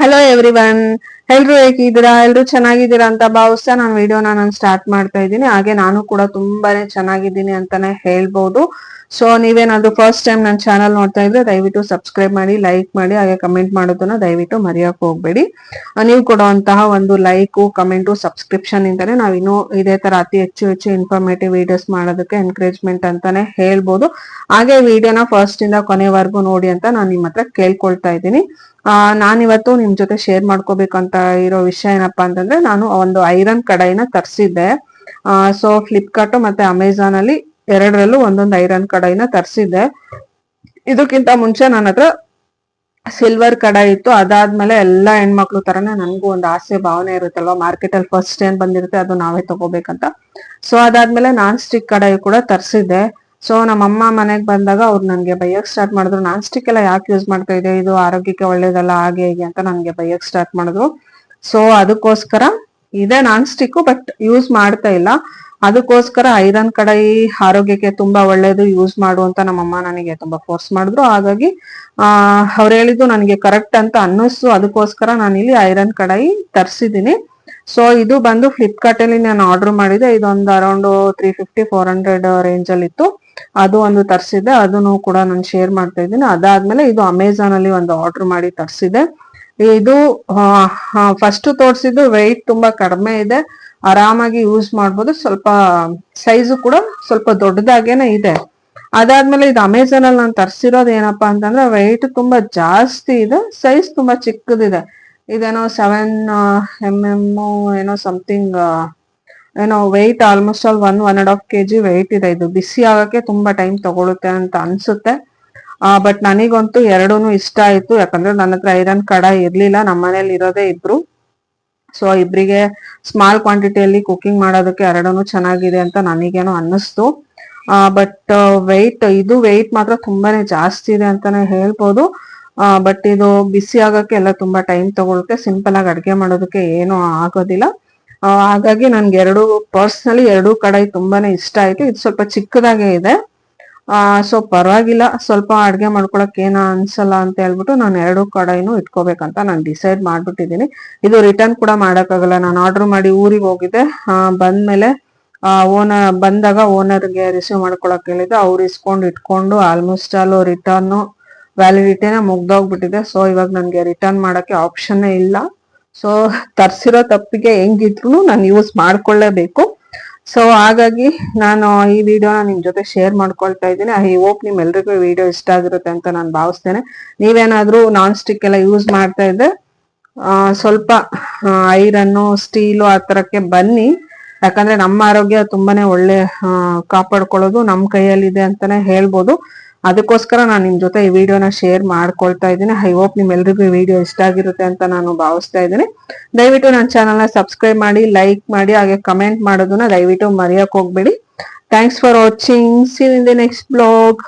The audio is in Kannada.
ಹಲೋ ಎವ್ರಿ ಒನ್ ಎಲ್ರು ಹೇಗಿದ್ದೀರಾ? ಎಲ್ರು ಚೆನ್ನಾಗಿದ್ದೀರಾ ಅಂತ ಭಾವಿಸ್ತಾ ನಾನು ವಿಡಿಯೋನ ನಾನು ಸ್ಟಾರ್ಟ್ ಮಾಡ್ತಾ ಇದ್ದೀನಿ. ಹಾಗೆ ನಾನು ಕೂಡ ತುಂಬಾನೇ ಚೆನ್ನಾಗಿದ್ದೀನಿ ಅಂತಾನೆ ಹೇಳ್ಬೋದು. ಸೊ ನೀವೇನಾದ್ರೂ ಫಸ್ಟ್ ಟೈಮ್ ನನ್ನ ಚಾನಲ್ ನೋಡ್ತಾ ಇದ್ರೆ ದಯವಿಟ್ಟು ಸಬ್ಸ್ಕ್ರೈಬ್ ಮಾಡಿ ಲೈಕ್ ಮಾಡಿ, ಹಾಗೆ ಕಮೆಂಟ್ ಮಾಡೋದನ್ನ ದಯವಿಟ್ಟು ಮರೆಯಕ್ ಹೋಗ್ಬೇಡಿ. ನೀವು ಕೊಡುವಂತಹ ಒಂದು ಲೈಕು ಕಮೆಂಟು ಸಬ್ಸ್ಕ್ರಿಪ್ಷನ್ ಇಂದಾನೆ ನಾವು ಇನ್ನೂ ಇದೇ ತರ ಅತಿ ಹೆಚ್ಚು ಹೆಚ್ಚು ಇನ್ಫಾರ್ಮೇಟಿವ್ ವಿಡಿಯೋಸ್ ಮಾಡೋದಕ್ಕೆ ಎನ್ಕರೇಜ್ಮೆಂಟ್ ಅಂತಾನೆ ಹೇಳ್ಬೋದು. ಹಾಗೆ ವಿಡಿಯೋನ ಫಸ್ಟ್ ಇಂದ ಕೊನೆವರೆಗೂ ನೋಡಿ ಅಂತ ನಾನು ನಿಮ್ಮ ಹತ್ರ ಕೇಳ್ಕೊಳ್ತಾ ಇದ್ದೀನಿ. ನಾನಿವತ್ತು ನಿಮ್ ಜೊತೆ ಶೇರ್ ಮಾಡ್ಕೋಬೇಕಂತ ಇರೋ ವಿಷಯ ಏನಪ್ಪಾ ಅಂತಂದ್ರೆ ನಾನು ಒಂದು ಐರನ್ ಕಡಾಯಿನ ತರಿಸಿದ್ದೆ. ಸೊ ಫ್ಲಿಪ್ಕಾರ್ಟ್ ಮತ್ತೆ ಅಮೆಝಾನ್ ಅಲ್ಲಿ ಎರಡರಲ್ಲೂ ಒಂದೊಂದು ಐರನ್ ಕಡಾಯಿನ ತರಿಸಿದ್ದೆ. ಇದಕ್ಕಿಂತ ಮುಂಚೆ ನನ್ನ ಹತ್ರ ಸಿಲ್ವರ್ ಕಡಾಯಿ ಇತ್ತು. ಅದಾದ್ಮೇಲೆ ಎಲ್ಲಾ ಹೆಣ್ಮಕ್ಳು ತರನೇ ನನಗೂ ಒಂದು ಆಸೆ ಭಾವನೆ ಇರುತ್ತಲ್ವಾ? ಮಾರ್ಕೆಟ್ ಅಲ್ಲಿ ಫಸ್ಟ್ ಏನ್ ಬಂದಿರುತ್ತೆ ಅದು ನಾವೇ ತಗೋಬೇಕಂತ. ಸೊ ಅದಾದ್ಮೇಲೆ ನಾನ್ ಸ್ಟಿಕ್ ಕಡಾಯಿ ಕೂಡ ತರಿಸಿದ್ದೆ. ಸೊ ನಮ್ಮಮ್ಮ ಮನೆಗೆ ಬಂದಾಗ ಅವ್ರು ನನಗೆ ಬೈಯಕ್ ಸ್ಟಾರ್ಟ್ ಮಾಡಿದ್ರು. ನಾನ್ ಸ್ಟಿಕ್ ಎಲ್ಲ ಯಾಕೆ ಯೂಸ್ ಮಾಡ್ತಾ ಇದೆ ಇದು ಆರೋಗ್ಯಕ್ಕೆ ಒಳ್ಳೇದಲ್ಲ, ಹಾಗೆ ಹೀಗೆ ಅಂತ ನನಗೆ ಬೈಯಕ್ ಸ್ಟಾರ್ಟ್ ಮಾಡಿದ್ರು. ಸೊ ಅದಕ್ಕೋಸ್ಕರ ಇದೆ ನಾನ್ ಸ್ಟಿಕ್ ಬಟ್ ಯೂಸ್ ಮಾಡ್ತಾ ಇಲ್ಲ. ಅದಕ್ಕೋಸ್ಕರ ಐರನ್ ಕಡಾಯಿ ಆರೋಗ್ಯಕ್ಕೆ ತುಂಬಾ ಒಳ್ಳೇದು ಯೂಸ್ ಮಾಡು ಅಂತ ನಮ್ಮಮ್ಮ ನನಗೆ ತುಂಬಾ ಫೋರ್ಸ್ ಮಾಡಿದ್ರು. ಹಾಗಾಗಿ, ಆ, ಅವ್ರು ಹೇಳಿದ್ದು ನನಗೆ ಕರೆಕ್ಟ್ ಅಂತ ಅನ್ನಿಸ್ತು. ಅದಕ್ಕೋಸ್ಕರ ನಾನು ಇಲ್ಲಿ ಐರನ್ ಕಡಾಯಿ ತರಿಸಿದ್ದೀನಿ. ಸೊ ಇದು ಬಂದು ಫ್ಲಿಪ್ಕಾರ್ಟ್ ಅಲ್ಲಿ ನಾನು ಆರ್ಡರ್ ಮಾಡಿದೆ ಇದೊಂದು around three fifty four hundred range ಅಲ್ಲಿ ಇತ್ತು. ಅದು ಒಂದು ತರಿಸಿದ್ದೆ ಅದನ್ನು ಕೂಡ ನಾನು ಶೇರ್ ಮಾಡ್ತಾ ಇದ್ದೀನಿ. ಅದಾದ್ಮೇಲೆ ಇದು ಅಮೆಝಾನ್ ಅಲ್ಲಿ ಒಂದು ಆರ್ಡರ್ ಮಾಡಿ ತರಿಸಿದೆ. ಇದು ಫಸ್ಟ್ ತೋರಿಸಿದ್ದು ವೆಯ್ಟ್ ತುಂಬಾ ಕಡಿಮೆ ಇದೆ. ಆರಾಮಾಗಿ ಯೂಸ್ ಮಾಡ್ಬೋದು. ಸ್ವಲ್ಪ ಸೈಜು ಕೂಡ ಸ್ವಲ್ಪ ದೊಡ್ಡದಾಗೇನೆ ಇದೆ. ಅದಾದ್ಮೇಲೆ ಇದು ಅಮೆಝಾನ್ ಅಲ್ಲಿ ನಾನು ತರಿಸಿರೋದು ಏನಪ್ಪಾ ಅಂತಂದ್ರೆ ವೆಯ್ಟ್ ತುಂಬಾ ಜಾಸ್ತಿ ಇದೆ. ಸೈಜ್ ತುಂಬಾ ಚಿಕ್ಕದಿದೆ. ಇದೇನೋ ಸೆವೆನ್ ಎಂ ಎಂ ಏನೋ ಸಮಥಿಂಗ್ ಏನೋ weight almost all one one and half K G weight ಇದೆ. ಇದು ಬಿಸಿ ಆಗಕ್ಕೆ ತುಂಬಾ ಟೈಮ್ ತಗೊಳುತ್ತೆ ಅಂತ ಅನ್ಸುತ್ತೆ. ಬಟ್ ನನಗಂತೂ ಎರಡೂನು ಇಷ್ಟ ಆಯ್ತು. ಯಾಕಂದ್ರೆ ನನ್ನ ಹತ್ರ ಐರನ್ ಕಡ ಇರ್ಲಿಲ್ಲ. ನಮ್ಮ ಮನೇಲಿ ಇರೋದೇ ಇಬ್ರು. ಸೊ ಇಬ್ರಿಗೆ ಸ್ಮಾಲ್ ಕ್ವಾಂಟಿಟಿಯಲ್ಲಿ ಕುಕಿಂಗ್ ಮಾಡೋದಕ್ಕೆ ಎರಡೂನು ಚೆನ್ನಾಗಿದೆ ಅಂತ ನನಗೇನೋ ಅನ್ನಿಸ್ತು. ಬಟ್ ವೆಯ್ಟ್ ಇದು ವೆಯ್ಟ್ ಮಾತ್ರ ತುಂಬಾನೇ ಜಾಸ್ತಿ ಇದೆ ಅಂತಾನೆ ಹೇಳ್ಬೋದು. ಬಟ್ ಇದು ಬಿಸಿ ಆಗಕ್ಕೆ ಎಲ್ಲ ತುಂಬಾ ಟೈಮ್ ತಗೊಳುತ್ತೆ. ಸಿಂಪಲ್ ಆಗಿ ಅಡ್ಗೆ ಮಾಡೋದಕ್ಕೆ ಏನು ಆಗೋದಿಲ್ಲ. ಹಾಗಾಗಿ ನನ್ಗೆ ಎರಡು ಪರ್ಸ್ನಲಿ ಎರಡು ಕಡಾಯಿ ತುಂಬಾನೇ ಇಷ್ಟ ಆಯ್ತು. ಇದು ಸ್ವಲ್ಪ ಚಿಕ್ಕದಾಗೆ ಇದೆ. ಆ ಸೊ ಪರವಾಗಿಲ್ಲ. ಸ್ವಲ್ಪ ಅಡ್ಗೆ ಮಾಡ್ಕೊಳಕ್ ಏನ ಅನ್ಸಲ್ಲ ಅಂತ ಹೇಳ್ಬಿಟ್ಟು ನಾನು ಎರಡು ಕಡಾಯಿನೂ ಇಟ್ಕೋಬೇಕಂತ ನಾನು ಡಿಸೈಡ್ ಮಾಡ್ಬಿಟ್ಟಿದೀನಿ ಇದು ರಿಟರ್ನ್ ಕೂಡ ಮಾಡೋಕ್ಕಾಗಲ್ಲ. ನಾನು ಆರ್ಡರ್ ಮಾಡಿ ಊರಿಗೆ ಹೋಗಿದ್ದೆ. ಬಂದ್ಮೇಲೆ ಓನರ್ ಬಂದಾಗ ಓನರ್ಗೆ ರಿಸೀವ್ ಮಾಡ್ಕೊಳಕ್ ಹೇಳಿದ್ದೆ. ಅವ್ರು ಇಸ್ಕೊಂಡು ಇಟ್ಕೊಂಡು ಆಲ್ಮೋಸ್ಟ್ ಆಲ್ ರಿಟರ್ನ್ ವ್ಯಾಲಿಡಿಟಿನ ಮುಗ್ದೋಗ್ಬಿಟ್ಟಿದೆ. ಸೊ ಇವಾಗ ನನಗೆ ರಿಟರ್ನ್ ಮಾಡಕ್ಕೆ ಆಪ್ಷನ್ ಇಲ್ಲ. ಸೊ ತರ್ಸಿರೋ ತಪ್ಪಿಗೆ ಹೆಂಗಿದ್ರು ನಾನು ಯೂಸ್ ಮಾಡ್ಕೊಳ್ಳೇಬೇಕು. ಸೊ ಹಾಗಾಗಿ ನಾನು ಈ ವಿಡಿಯೋನ ನಿಮ್ ಜೊತೆ ಶೇರ್ ಮಾಡ್ಕೊಳ್ತಾ ಇದ್ದೀನಿ. ಐ ಹೋಪ್ ನಿಮ್ಮೆಲ್ರಿಗೂ ವಿಡಿಯೋ ಇಷ್ಟ ಆಗಿರುತ್ತೆ ಅಂತ ನಾನು ಭಾವಿಸ್ತೇನೆ. ನೀವೇನಾದ್ರೂ ನಾನ್ ಸ್ಟಿಕ್ ಎಲ್ಲ ಯೂಸ್ ಮಾಡ್ತಾ ಇದ್ದೆ ಸ್ವಲ್ಪ ಐರನ್ನು ಸ್ಟೀಲು ಆ ತರಕ್ಕೆ ಬನ್ನಿ. ಯಾಕಂದ್ರೆ ನಮ್ಮ ಆರೋಗ್ಯ ತುಂಬಾನೇ ಒಳ್ಳೆ ಕಾಪಾಡ್ಕೊಳ್ಳೋದು ನಮ್ಮ ಕೈಯಲ್ಲಿದೆ ಅಂತಾನೆ ಹೇಳ್ಬೋದು. ಅದಕ್ಕೋಸ್ಕರ ನಾನು ನಿಮ್ ಜೊತೆ ಈ ವಿಡಿಯೋನ ಶೇರ್ ಮಾಡ್ಕೊಳ್ತಾ ಇದ್ದೀನಿ. ಐ ಹೋಪ್ ನಿಮ್ಮೆಲ್ರಿಗೂ ಈ ವಿಡಿಯೋ ಇಷ್ಟ ಆಗಿರುತ್ತೆ ಅಂತ ನಾನು ಭಾವಿಸ್ತಾ ಇದ್ದೀನಿ. ದಯವಿಟ್ಟು ನನ್ನ ಚಾನಲ್ನ ಸಬ್ಸ್ಕ್ರೈಬ್ ಮಾಡಿ ಲೈಕ್ ಮಾಡಿ, ಹಾಗೆ ಕಮೆಂಟ್ ಮಾಡೋದನ್ನ ದಯವಿಟ್ಟು ಮರೆಯಕ್ ಹೋಗ್ಬೇಡಿ. Thanks for watching see in the next blog